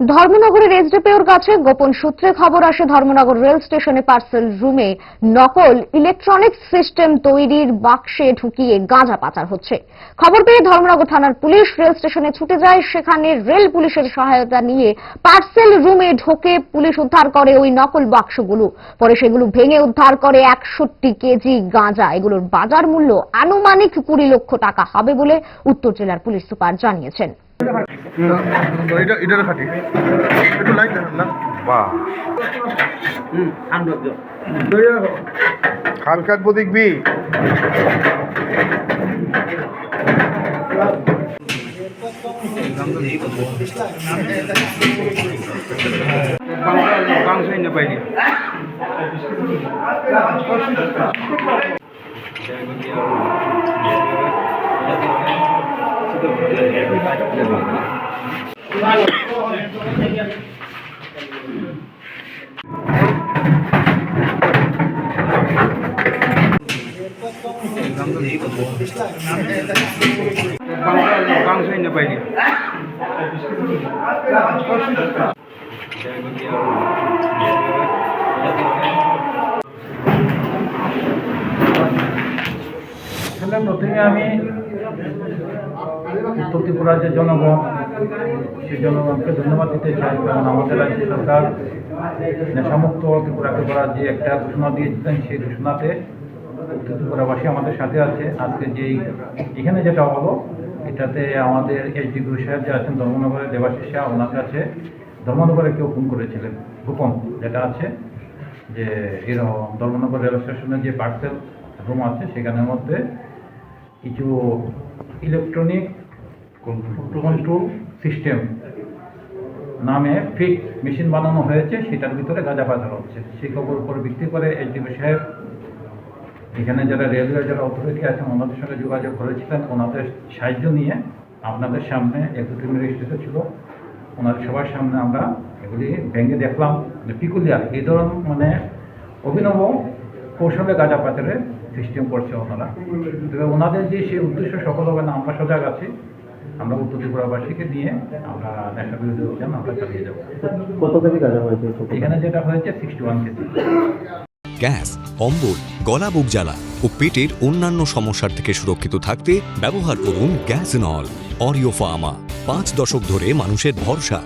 ধর্মনগরের এসডিপিওর কাছে গোপন সূত্রে খবর আসে, ধর্মনগর রেল স্টেশনে পার্সেল রুমে নকল ইলেকট্রনিক সিস্টেম তৈরির বাক্সে ঢুকিয়ে গাঁজা পাচার হচ্ছে। খবর পেয়ে ধর্মনগর থানার পুলিশ রেল স্টেশনে ছুটে যায়, সেখানে রেল পুলিশের সহায়তা নিয়ে পার্সেল রুমে ঢোকে পুলিশ উদ্ধার করে ওই নকল বাক্সগুলো। পরে সেগুলো ভেঙে উদ্ধার করে একষট্টি কেজি গাঁজা। এগুলোর বাজার মূল্য আনুমানিক কুড়ি লক্ষ টাকা হবে বলে উত্তর জেলার পুলিশ সুপার জানিয়েছেন। এটা এটার খাটি। একটু লাইট দেখান না? বাহ। হালকার প্রতীক বি। আসলে প্রথমে আমি উত্তর ত্রিপুরার যে জনগণ, সেই জনগণকে ধন্যবাদ দিতে চাই, কারণ আমাদের রাজ্য সরকার নেশামুক্ত ত্রিপুরাকে করার যে একটা ঘোষণা দিয়েছিলেন, সেই ঘোষণাতে উত্তর ত্রিপুরাবাসী আমাদের সাথে আছে। আজকে যেই, এখানে যেটা হলো, এটাতে আমাদের এইচডি গুরু সাহেব যে আছেন, ধর্মনগরের দেবাশিস শাহ ওনার কাছে ধর্মনগরে কেউ ফোন করেছিলেন, গোপন যেটা আছে, যে এরকম ধর্মনগর রেল স্টেশনের যে পার্সেল রুম আছে, সেখানের মধ্যে কিছু ইলেকট্রনিক কন্ট্রোল সিস্টেম নামে ফিক মেশিন বানানো হয়েছে, সেটার ভিতরে গাঁজা পাচার হচ্ছে। সেই খবর উপর ভিত্তি করে এইচডিবি সাহেব, এখানে যারা রেলওয়ে যারা অথরিটি আছেন, ওনাদের সঙ্গে যোগাযোগ করেছিলেন। ওনাদের সাহায্য নিয়ে আপনাদের সামনে এক দু তিন রেজিস্ট্রেশন ছিল। ওনাদের সবার সামনে আমরা এগুলি ভেঙে দেখলাম। যে পিকুলিয়ার, এই ধরনের মানে অভিনব কৌশলে গাঁজা পাচারের সিস্টেম করছে ওনারা। তবে ওনাদের যে সেই উদ্দেশ্য সফল হবে না আমরা সজাগ আছি। আমরা উত্তর ত্রিপুরাবাসীকে নিয়ে আমরা নেশা বিরোধী অভিযান আমরা চালিয়ে যাব। কত কেজি গাঁজা হয়েছে এখানে যেটা হয়েছে সিক্সটি ওয়ান কেজি। গ্যাস অম্বল গলা বুক জ্বালা ও পেটের অন্যান্য সমস্যার থেকে সুরক্ষিত থাকতে ব্যবহার করুন গ্যাস নল অরিও ফার্মা। পাঁচ দশক ধরে মানুষের ভরসা।